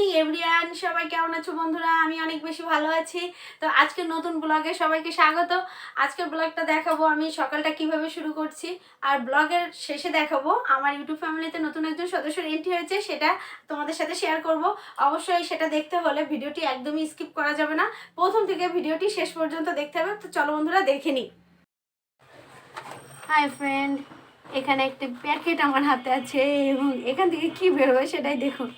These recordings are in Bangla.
মর্নিং এভরিয়ান, সবাই কেমন আছো বন্ধুরা? আমি অনেক বেশি ভালো আছি। তো আজকে নতুন ব্লগে সবাইকে স্বাগত। আজকের ব্লগটা দেখাবো আমি সকালটা কীভাবে শুরু করছি। আর ব্লগের শেষে দেখাবো, আমার ইউটিউব ফ্যামিলিতে নতুন একজন সদস্যর এন্ট্রি হয়েছে, সেটা তোমাদের সাথে শেয়ার করব। অবশ্যই সেটা দেখতে হলে ভিডিওটি একদমই স্কিপ করা যাবে না। প্রথম থেকে ভিডিওটি শেষ পর্যন্ত দেখতে হবে। তো চলো বন্ধুরা, দেখে নিই। হাই ফ্রেন্ড এখানে একটি প্যাকেট আমার হাতে আছে এবং এখান থেকে কি বেরোবে সেটাই দেখুন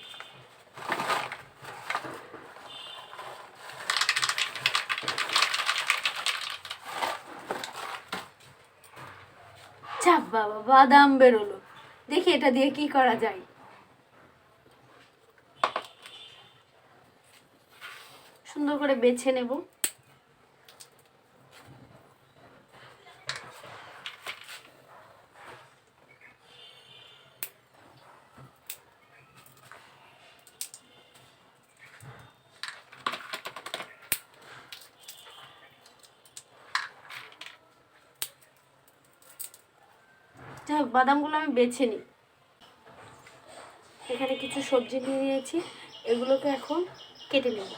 বাবা বাদাম বেরোলো। দেখি এটা দিয়ে কি করা যায়। সুন্দর করে বেছে নেব। যাই বাদামগুলো আমি বেছে নিই। এখানে কিছু সবজি নিয়ে নিয়েছি এগুলোকে এখন কেটে নেব।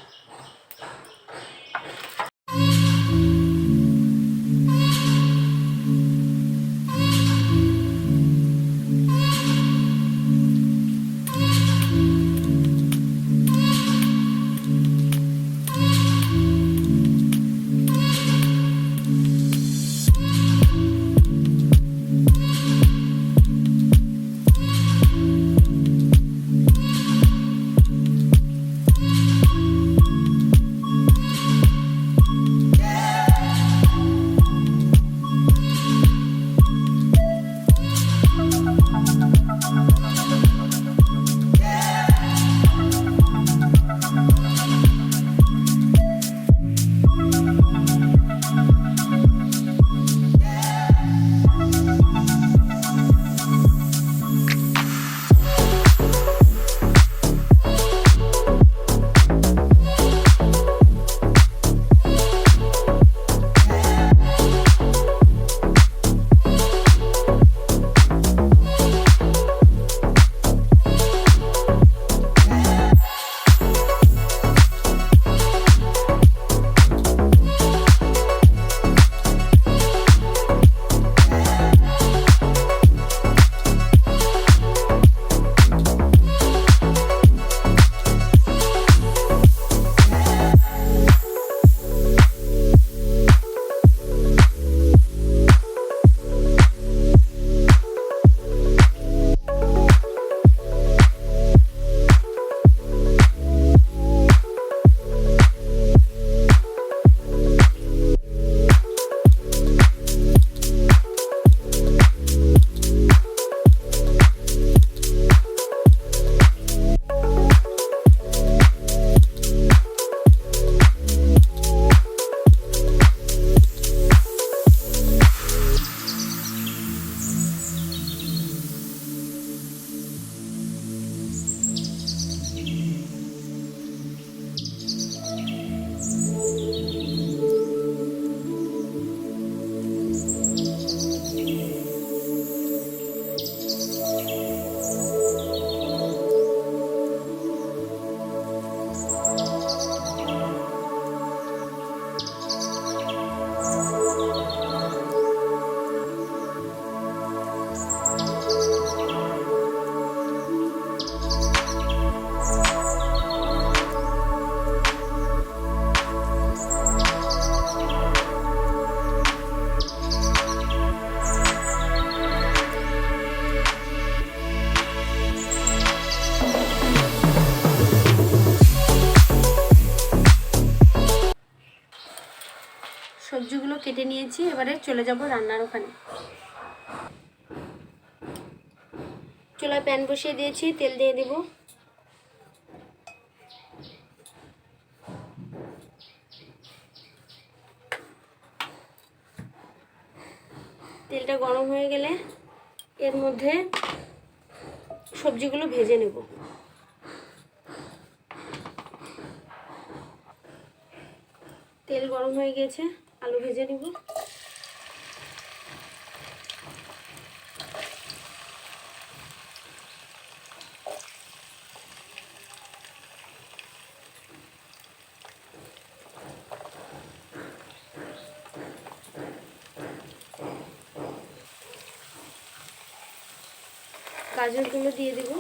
সবজিগুলো কেটে নিয়েছি, এবারে চলে যাব রান্নার ওখানে। চুলায় প্যান বসিয়ে দিয়েছি, তেল দিয়ে দেব। তেলটা গরম হয়ে গেলে এর মধ্যে সবজিগুলো ভেজে নেব। তেল গরম হয়ে গেছে। আলু ভেজে নিব। গাজরগুলো দিয়ে দেবো।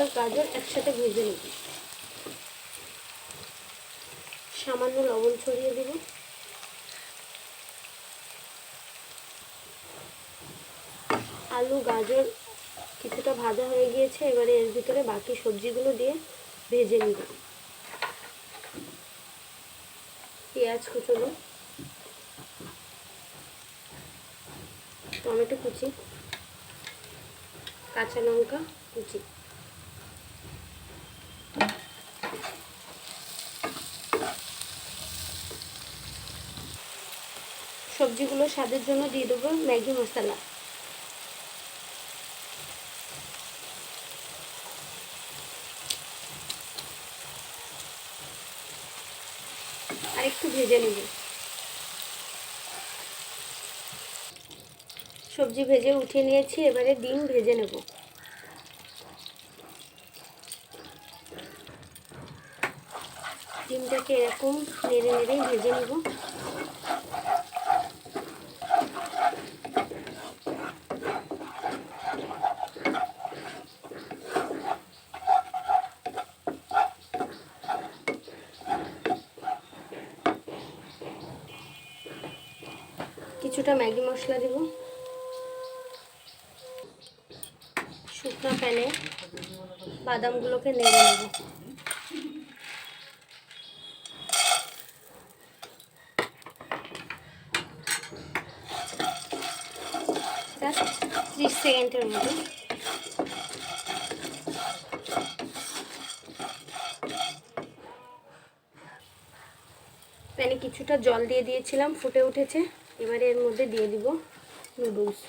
আর গাজর একসাথে ভেজে নেব। সামান্য লবণ ছড়িয়ে দেব। আলু, গাজর কিছুটা ভাজা হয়ে গিয়েছে, এবারে এর ভিতরে বাকি সবজিগুলো দিয়ে ভেজে নিব। পেঁয়াজ কুচোনো, টমেটো কুচি, কাঁচা লঙ্কা কুচি। সবজিগুলো স্বাদের জন্য দিয়ে দেবো ম্যাগি মশলা। আর একটু ভেজে নেব। সবজি ভেজে উঠিয়ে নিয়েছি, এবারে ডিম ভেজে নেব। ডিমটাকে এরকম নেড়ে নেড়ে ভেজে নেব। কিছুটা ম্যাগি মশলা দেব। শুকনো প্যানে বাদামগুলোকে নেড়ে নেব। ত্রিশ সেকেন্ডের মতো। প্যানে কিছুটা জল দিয়ে দিয়েছিলাম, ফুটে উঠেছে। এবারে এর মধ্যে দিয়ে দিব নুডলস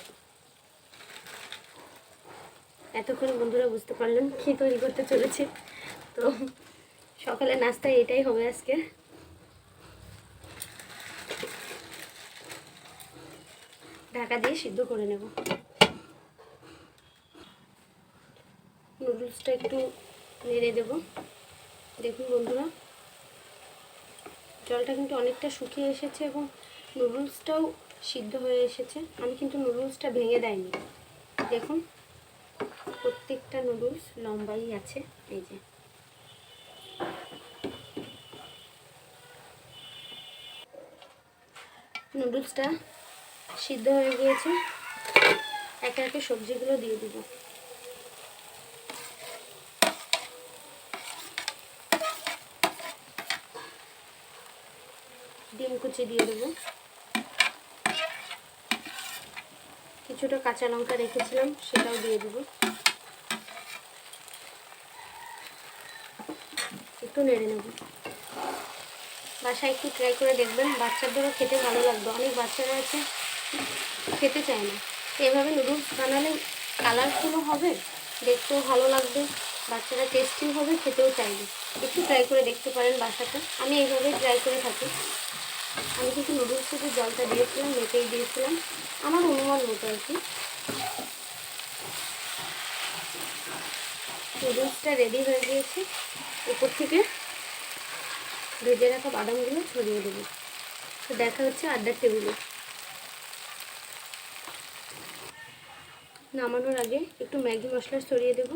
এতক্ষণ বন্ধুরা বুঝতে পারলেন কী তৈরি করতে চলেছে। তো সকালে নাস্তায় এটাই হবে আজকে। ঢাকা দিয়ে সিদ্ধ করে নেব। নুডলসটা একটু নেড়ে দেব। দেখুন বন্ধুরা, জলটা কিন্তু অনেকটা শুকিয়ে এসেছে এবং নুডলসটাও সিদ্ধ হয়ে এসেছে। আমি কিন্তু নুডলসটা ভেঙে দেয়নি। দেখুন, প্রত্যেকটা নুডলস লম্বাই আছে, এই যে। নুডলসটা সিদ্ধ হয়ে গিয়েছে। একে একে সবজিগুলো দিয়ে দিব। ডিম কুচি দিয়ে দেবো। কিছুটা কাঁচা লঙ্কা রেখেছিলাম, সেটাও দিয়ে দেবো। একটু নেড়ে নেব। বাসায় একটু ট্রাই করে দেখবেন, বাচ্চাদেরও খেতে ভালো লাগবে। অনেক বাচ্চারা আছে খেতে চায় না। এভাবে নুডলস বানালে কালারফুলও হবে, দেখতেও ভালো লাগবে। বাচ্চারা টেস্টিও হবে, খেতেও চাইবে। একটু ট্রাই করে দেখতে পারেন বাসাটা। আমি এইভাবে ট্রাই করে থাকি। আমি কিন্তু নুডলসে যে জলটা দিয়েছিলাম, মেপেই দিয়েছিলাম। আমার অনুমান মতো আর কি। নুডলসটা রেডি হয়ে গিয়েছে। উপর থেকে ভেজে রাখা বাদামগুলো ছড়িয়ে দেবো। তো দেখা হচ্ছে আড্ডার টেবিলে নামানোর আগে একটু ম্যাগি মশলা ছড়িয়ে দেবো।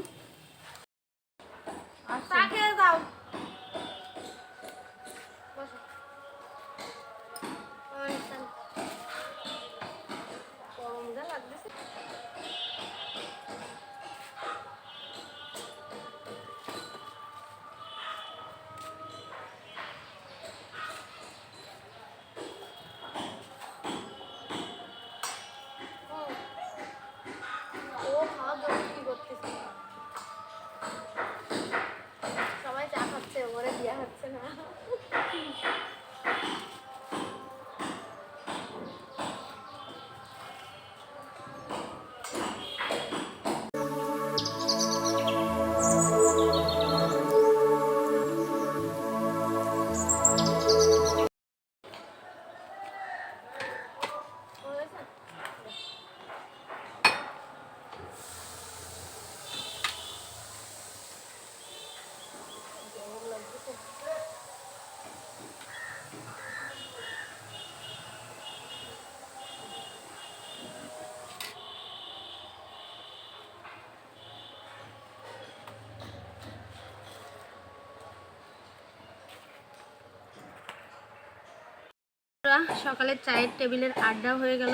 সকালের চায়ের টেবিলের আড্ডা হয়ে গেল।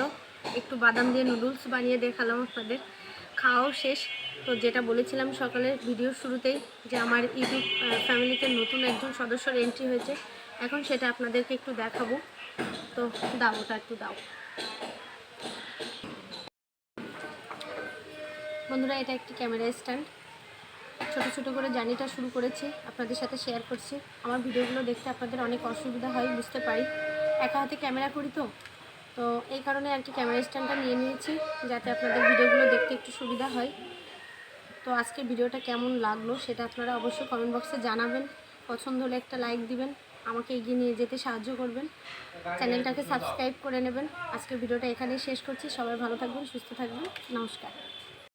একটু বাদাম দিয়ে নুডলস বানিয়ে দেখালাম আপনাদের। খাওয়াও শেষ। তো যেটা বলেছিলাম সকালের ভিডিওর শুরুতেই যে আমার ইউটিউব ফ্যামিলিতে নতুন একজন সদস্যর এন্ট্রি হয়েছে। এখন সেটা আপনাদেরকে একটু দেখাবো। তো দাও ওটা একটু দাও। বন্ধুরা, এটা একটি ক্যামেরা স্ট্যান্ড। ছোটো ছোটো করে জার্নিটা শুরু করেছি। আপনাদের সাথে শেয়ার করছি। আমার ভিডিওগুলো দেখতে আপনাদের অনেক অসুবিধা হয়, বুঝতে পারি। একা হাতে ক্যামেরা করি তো। তো এই কারণে আর কি ক্যামেরা স্ট্যান্ডটা নিয়ে নিয়েছি, যাতে আপনাদের ভিডিওগুলো দেখতে একটু সুবিধা হয়। তো আজকের ভিডিওটা কেমন লাগল সেটা আপনারা অবশ্যই কমেন্ট বক্সে জানাবেন। পছন্দ হলে একটা লাইক দিবেন, আমাকে এগিয়ে নিয়ে যেতে সাহায্য করবেন। চ্যানেলটাকে সাবস্ক্রাইব করে নেবেন। আজকের ভিডিওটা এখানেই শেষ করছি। সবাই ভালো থাকবেন, সুস্থ থাকবেন। নমস্কার।